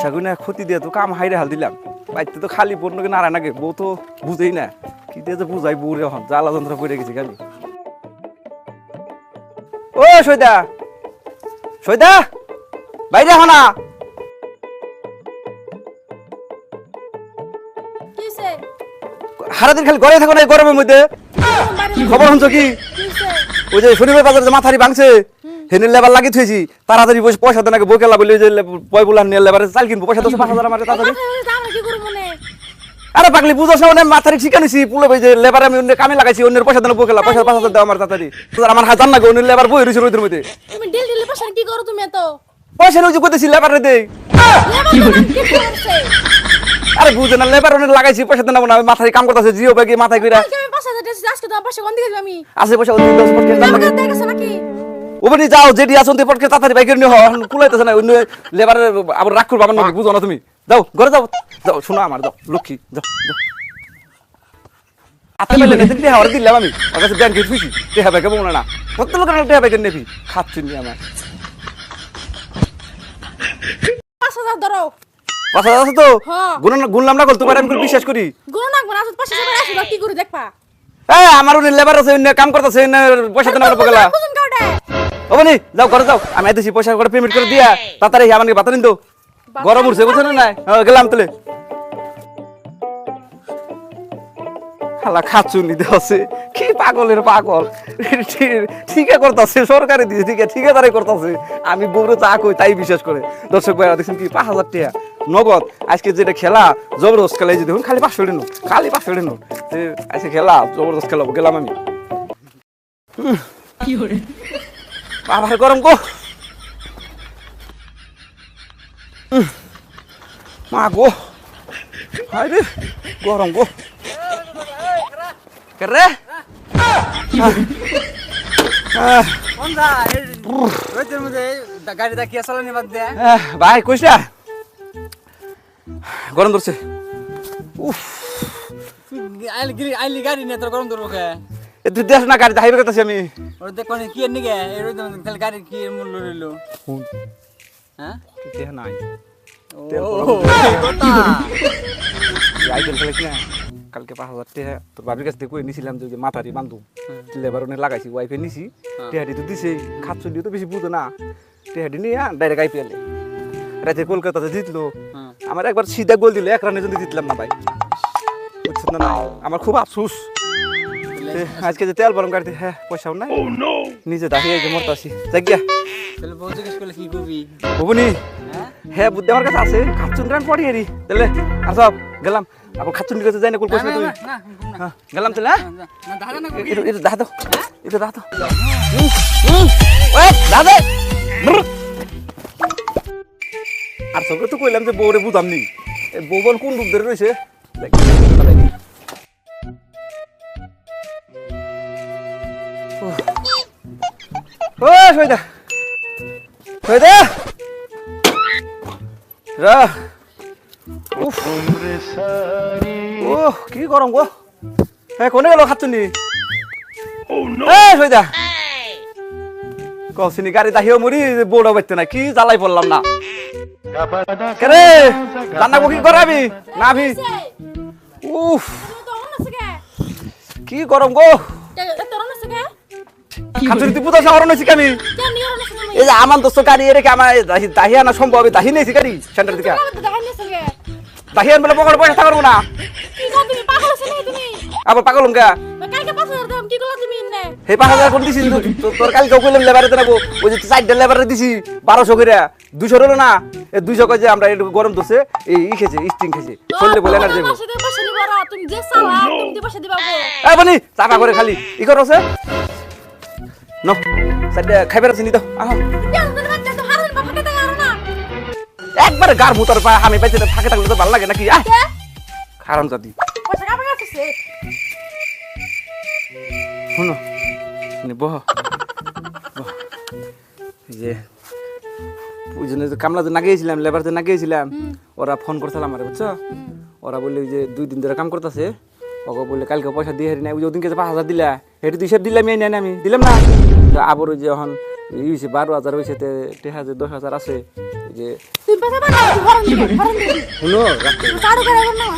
পয়সা গুনে ক্ষতি দিয়ে তো কাম হাইরে হাল দিলাম। বাইতে তো খালি পড়ল কি নারায় নাগে বউ তো বুঝেই না। কি দিয়ে যে বুঝাই বউ রে এখন জ্বালা যন্ত্র করে গেছি খালি। ও সৈদা সৈদা বাইরে এখন না। কি হইছে? সারাদিন খালি ঘরে থাকো না গরমের মধ্যে। বাইরে খবর শুনছো কি? কি ওই যে শনিবার বাজারে মাথারি ভাঙছে। হেনে লেবার লাগিয়ে থুয়েছি তাড়াতাড়ি বসে পয়সা দেন আগে বইকেলা বলে পয় বলার নিয়ে লেবারে চাল কিনবো পয়সা দশ পাঁচ হাজার আমার তাড়াতাড়ি মনে? আরে পাগলি বুঝোস না মানে মাথারি শিখানিছি পুলে ওই যে লেবার আমি অন্য কামে লাগাইছি অন্যের পয়সা দেন বইকেলা পয়সা পাঁচ হাজার দাও আমার তাড়াতাড়ি তোর আমার হাজার না গো অন্য লেবার বই রয়েছে রোদের মধ্যে তুমি ডিল ডিল পয়সা কি করো তুমি এত? পয়সা নিয়ে করতেছি লেবার কি আরে বুঝে না লেবার অনেক লাগাইছি পয়সা দেন না মাথায় কাম করতেছে জিও ব্যাগে মাথায় কইরা আজকে তোমার পাঁচশো কোন দিকে আমি? আছে পয়সা দশ লাগে গেছো নাকি? ওখানে যাও যেটি আসুন তুই পটকে তাড়াতাড়ি বাইকের নিয়ে হন কুলাইতেছে না অন্য লেবারে আবার রাগ করব আমার নাকি বুঝো না তুমি। যাও ঘরে যাও। যাও শোনো আমার যাও লক্ষ্মী যাও যাও। পেলে টেহা ওরে দিলাম আমি। ওর কাছে ব্যাংকে থুইছি টেহা ব্যাগে বলে না। কত টেহা ব্যাগে নেবি? খাচ্ছি নি আমার। পাঁচ হাজার ধরো। পাঁচ হাজার আছে তো? হ্যাঁ। গুণ গুনলাম না কল তোমার আমি বিশ্বাস করি। গুণ রাখব না, পাঁচশো টাকা আছে, দাও, কি করে দেখবা? হ্যাঁ আমার অন্য লেবার আছে অন্য কাম করতেছে পয়সা দেন আমার গেলা। বুঝুন কাউডে। ও বনি যাও ঘরে যাও। আমি এদেছি পয়সা করে পেমেন্ট করে দিয়া। তাড়াতাড়ি আমাকে বাতা নিন তো গরম উঠছে বুঝছ না নাই? গেলাম তাহলে। হালা খাচ্ছু নিতে আছে কি পাগলের পাগল? ঠিক- ঠিকই করতেছে সরকারি দিয়েছে ঠিক আছে ঠিকাদারি করতেছে। আমি বউরে চা কই তাই বিশ্বাস করে। দর্শক ভাইরা দেখছেন কি? পাঁচ হাজার টাকা নগদ। আজকে যেটা খেলা জবরদস্ত খেলা এই যে দেখুন খালি পাঁচশো নো খালি পাঁচশো নো আজকে খেলা জবরদস্ত খেলাবো গেলাম আমি। আবার গরম গো উহ, মা গো হায় রে গরম গো কে কোনটা এই রোদের মধ্যে দা- গাড়িটা কি চালানি বাদ দেয় ভাই কইস না গরম ধরছে উফ আইলি গিরি আইলি গাড়ি নিয়ে তোর গরম ধরবো কে এ তুই দেখ না গাড়ি দাহিবে কথা আমি ওর দেখ কি এর নিগে? মধ্যে তাহলে গাড়ি কি এর মূল্য রইল? হ্যাঁ? দেখ নাই। আইটেল ফেলে কি না। কালকে পাঁচ হাজার টাকা তোর বাবির কাছ থেকে নিছিলাম যে মাথারি বান্ধু লেবার অনেক লাগাইছি ওয়াইফে নিছি। টেহাডি তো দিছে খাচ্ছ দিয়ে তো বেশি বুঝো না। টেহাডি নিয়ে ডাইরেক্ট আইপিএলে রাতে কলকাতাতে জিতলো। হ্যাঁ। আমার একবার সিধা গোল দিল এক রানে যদি জিতলাম না ভাই। বুঝছ না? আমার খুব আফসোস। আজকে যে তেল বরং গাড়িতে হ্যাঁ পয়সাও নাই নিজে দাঁড়িয়ে যে মরতাছি যাই গিয়া। তাহলে বউ জিজ্ঞেস করলে কি করবি? বুবনি হ্যাঁ? হ্যাঁ বুদ্ধি আমার কাছে আছে। খাচ্ছুন রান পড়ি এরি। তাহলে আর সব গেলাম। আবার খাচ্ছুন কাছে যাই না কুল কইছ না, তুই না, না, ঘুম না। হ্যাঁ গেলাম তাহলে হ্যাঁ? না, না, দাঁড়া না, এটা এটা দাদা এটা দাদা ওই দাদা! আর সবকে তো কইলাম যে বউরে বুঝাম নি এই বউ বল কোন রূপ ধরে রয়েছে? সৈদা সৈদা রা। উফ। ও কি গরম গো। কোনে গেল খাচ্ছুনি এই সৈদা কসিনি গাড়ি দাহিও মরি বউটা বাইতে না কি জ্বালাই পড়লাম না। কেরে রান্না কি করাবি? না ভি উফ? কি? গরম গো। খাচ্ছুনি তুই পুজো শহর নইছি তুমি? এই যে আমার দোস্ত গাড়ি এরে আমার দাহি- দাহিয়া না সম্ভব? আমি দাহি নেছি গাড়ি সেন্টার থেকে তুমি আমাদের দেখাই নিয়েছো কে? দাহিয়ান বলে পকেটে পয়সা থাকব না কি আবার পাগল কা কি এনে? হে পাঁচ হাজার করে দিছি তো- তো- তোর কালকে কইলাম লেবারে দেবো ওই যে চারটা লেবারে দিছি বারোশো করে। দুশো না। এই দুইশো কয়ে যে আমরা একটু গরম দোষে এই ই স্টিং খেছে শরীরে বলে না গো। চাপা করে খালি। ই করো সে নো সাইডে খাইবার আছে নি আহ তো আরও না? একবার গার ভুতর পা আমি পাইছে না, ফাঁকে থাকলে তো ভালো লাগে নাকি আহ? কারণ জাতি। শুনো বহ যে ওই জন্য কামলা যে না গিয়েছিলাম লেবার যে না গিয়েছিলাম ওরা ফোন করছিলাম আমার বুঝছ ওরা বললে যে দুই দিন ধরে কাম করতেছে ওকে বললে কালকে পয়সা দিয়ে হারি নাই ওই ওদিনকে পাঁচ হাজার দিলা হেঁটে দুই হিসাব দিলাম এই নেন আমি দিলাম না? তো আবার ওই যে এখন এই হয়েছে বারো হাজার হয়েছে টেহা যে দশ হাজার আছে যে না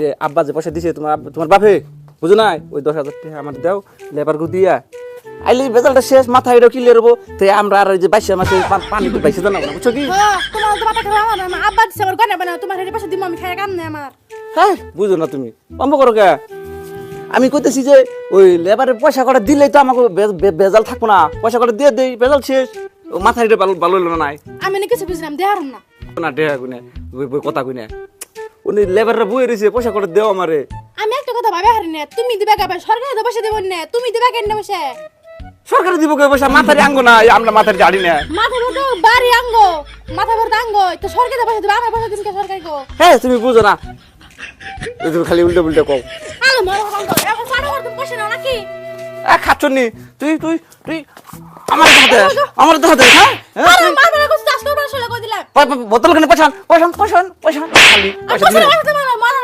যে আব্বা যে পয়সা দিছে তোমার তোমার বাপে বুঝো নাই? ওই দশ হাজার টাকা আমার দাও লেবার গু দিয়া। আইলে বেজালটা শেষ মাথা এটা ক্লিয়ার হব তো আমরা আর যে বাইশে মাসে পানি তো বাইশে জানাব না বুঝছ কি? হ্যাঁ তোমার তো আব্বা দিছে আমার গয়না বানাও তোমার হেডে পয়সা দিমু আমি খাই কাম নাই আমার। হ্যাঁ বুঝো না তুমি। অম্ব করো কে? আমি কইতেছি যে ওই লেবারের পয়সা কটা দিলেই তো আমাকে বেজাল থাকব না। পয়সা কটা দিয়ে দেই বেজাল শেষ। ও মাথা এটা ভালো ভালো হইল না নাই। আমি না কিছু বুঝলাম দেহারম না। না ওই- ওই কথা কুনে উনি লেবাররা বই রয়েছে পয়সা কটা দেও আমারে। আমি একটা কথা ভাবে হারি না তুমি দিবা গাবে সরকার তো পয়সা দেব না তুমি দিবা কেন বসে সরকারে দিব কে পয়সা? মাথারে আঙ্গো না আমরা মাথারে জাড়ি না। মাথা ভরতো বাড়ি আঙ্গ মাথা ভরতো আঙ্গ তো সরকার পয়সা দিবা আমার পয়সা দিন কে সরকার কো? হ্যাঁ তুমি বুঝো না। তুমি খালি উল্টো উল্টো কও। খাচ্ছনি? তুই তুই তুই আমার হাতে আমার হাতে হ্যাঁ? বোতল খালি পয়সা দিবি না।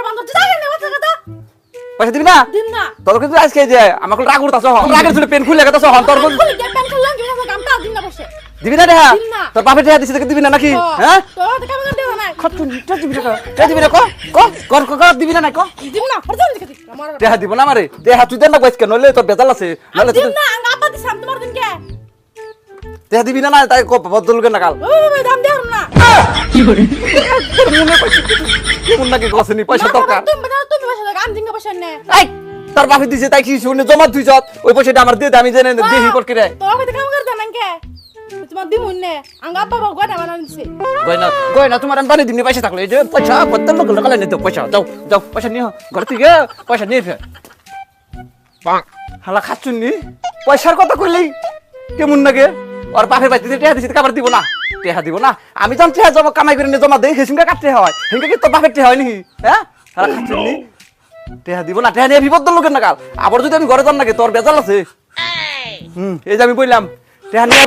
কেন কথা পয়সা দিবি না? দিন না। তোর কিন্তু আজকে যে আমাকে রাগ উঠতাছ রাগের ছিল পেন খুলে গেতাছ হন তোর দিবি না দেহা? না। তোর বাপের দেহা দিছে দিবি না নাকি? হ্যাঁ? করে না না না ক? ক? কর ক কর না ক? না দেহা দিব না আমারে। দেহা তুই দেন না কইছ কেন নইলে তোর বেজাল আছে। নইলে তুই না আব্বা দিছাম তোমার দিন কে দেহা দিবি না না তাই ক বদল কেন কাল। ও ভাই দাম দেহারম না। তোর মনে কইছি কেমন নাকি গছনি পয়সা দরকার। তুমি না তুমি পয়সা দাও আমি দিন পয়সা নে। এই তোর বাপে দিছে তাই কি শুনে জমা তুই যত ওই পয়সাটা আমার দিয়ে দে, আমি জেনে দেহি কর করে তোর কাম করে দেন কে? তোমার দিমুন নে। আঙ্গ বাবা গয়না বানান দিছে। গয়না গয়না তোমার আমি বানিয়ে দিমনি পয়সা থাকলে। এই যে পয়সা কত লোক লাগালে নিতে পয়সা। দাও দাও পয়সা নিও ঘর থেকে পয়সা নিয়ে ফের। হালা খাচ্ছুন নি? পয়সার কথা কইলেই কেমন লাগে? ওর বাপের বাড়িতে টেহা দিছি কাবার দিব না? টেহা দিব না। আমি যখন টেহা জমা কামাই করে নিয়ে জমা দেই কাটতে হয়। হিংকা কি তোর বাপের টেহা হয় নাকি? হ্যাঁ? হালা খাচ্ছুন নি? টেহা দিব না টেহা নিয়ে বিপদ লোকের নাকাল আবার যদি আমি ঘরে যান নাকি তোর বেজাল আছে। হুম এই যে আমি বললাম টেহা নিয়ে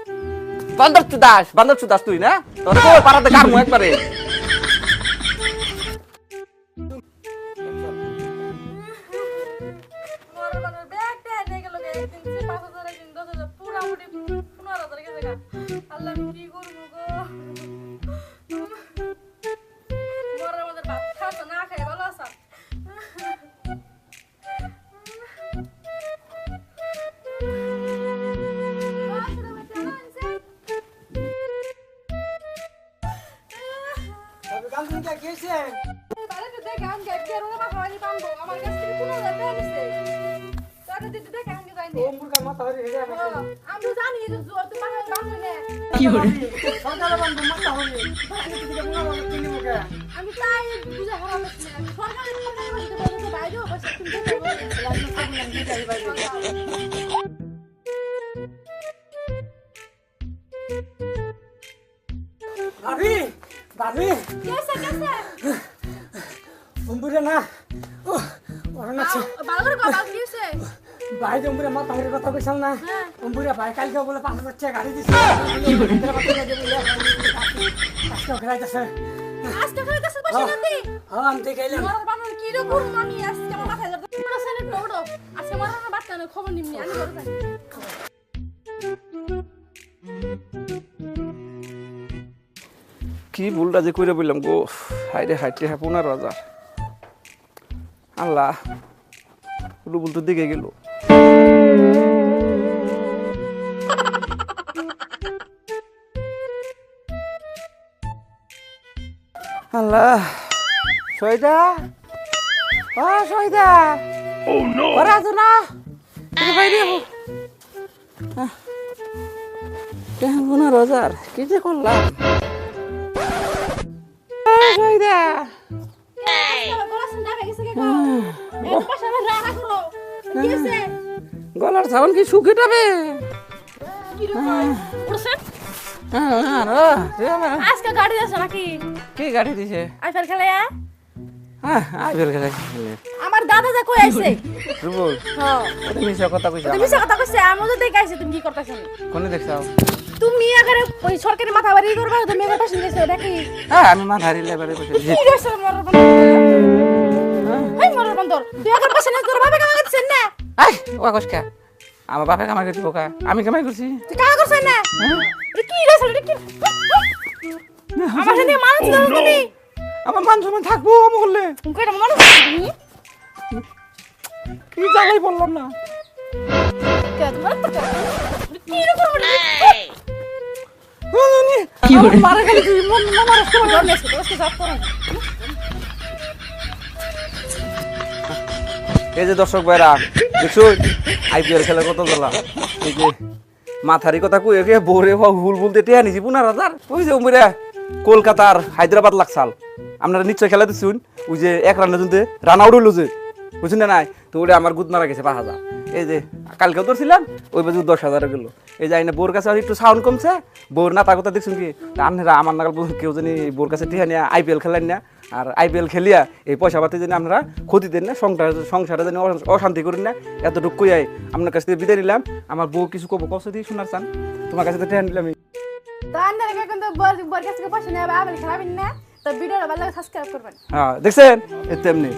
বান্দর চুদাস বান্দর চুদাস তুই, না? তোর তো পারাতে কারমু একবারে? আল্লাহ, কি করব গো? কিনি মুখে আমি তাই বুঝে হারাম সরকারের বাইরেও বসে তুমি দেখতে পারো ভাবি ভাবি কেসে কেসে না। ও কেসে ভাই যে উম্বুরে মাথা কথা কইছাল না। হ্যাঁ। উম্বুরে ভাই কালকে বলে পাঁচ হাজার টাকা গাড়ি দিছে। কি বলে আজকে বসে নাতি হ্যাঁ আমি বানর কি রকম আমি আজকে আমার মাথায় লাগবে পুরো পড়ো আজকে মরার না বাচ্চা না খবর নিমনি আমি করে যাই কি ভুলটা যে কইরে বললাম গো। হাইরে হাইটে হ্যাঁ পনেরো হাজার আল্লাহ রুবুল তো দিকে গেল। আল্লাহ সয়দা ও সয়দা ও নো ওরা তো না পনেরো হাজার কি যে করলাম? সয়দা গলার সাউন্ড কি শুকে যাবে? কীরকম উঠছেন হ্যাঁ, আজকে গাড়ি নাকি? কি গাড়ি দিছে? আইফেল খেলে আয়? হ্যাঁ আইবেল গেলে আমার দাদা যা কই আইছে। রুবুল হ্যাঁ। তুমি মিছা কথা কইছ কথা কইছে আমি তো দেখে আইছি তুমি কি করতেছেন কোনে দেখছাও তুমি আগে ওই সরকারি মাথা বাড়ি করবা তুমি আগে পাশে গেছো নাকি হ্যাঁ আমি মা ধারি লেবারে কইছি কি গেছো মরার বন্ধর তুই আগে পাশে না তোর বাবা কামা করছেন না আই ও কসকা আমার বাপে কামাই করছি বোকা আমি কামাই করছি তুই কামা করছেন না এটা কি গেছো এটা কি আমার সাথে মানুষ দাও তুমি আমার মান সম্মান থাকব আমি তুমি কইটা মানুষ কি জ্বালাই বললাম না কে কি রকম কি মারা গেলি মন মারা এই যে দর্শক ভাইরা, দেখছ? আইপিএল খেলা কত জ্বালা এই যে মাথারি কথা কই কে বোরে হুল ভুল দিয়ে টেয়া নিছি, পুনার হাজার ওই যে উমরা, কলকাতার হায়দ্রাবাদ লাগসাল আপনারা নিশ্চয় খেলা দিছুন ওই যে এক রান্না রান আউট হইল যে বুঝুন না নাই? তো ওটা আমার গুদ মারা গেছে, পাঁচ হাজার। এই যে কালকেও ধরছিলাম ওই বাজু দশ হাজার গেল। এই যে আইনে বোর কাছে আর একটু সাউন্ড কমছে বোর না তার কথা দেখছেন কি? আপনারা আমার নাগাল কেউ জানি বোর কাছে টিহা নিয়ে আইপিএল খেলেন না আর আইপিএল খেলিয়া এই পয়সা পাতি যেন আপনারা ক্ষতি দেন না সংসার সংসারে যেন অশান্তি- করেন না। এতটুকু কই আপনার কাছ থেকে বিদায় নিলাম। আমার বউ কিছু কব কষ্ট দিয়ে শোনার চান। তোমার কাছে তো টেহা নিলাম হ্যাঁ দেখছেন? তেমনি।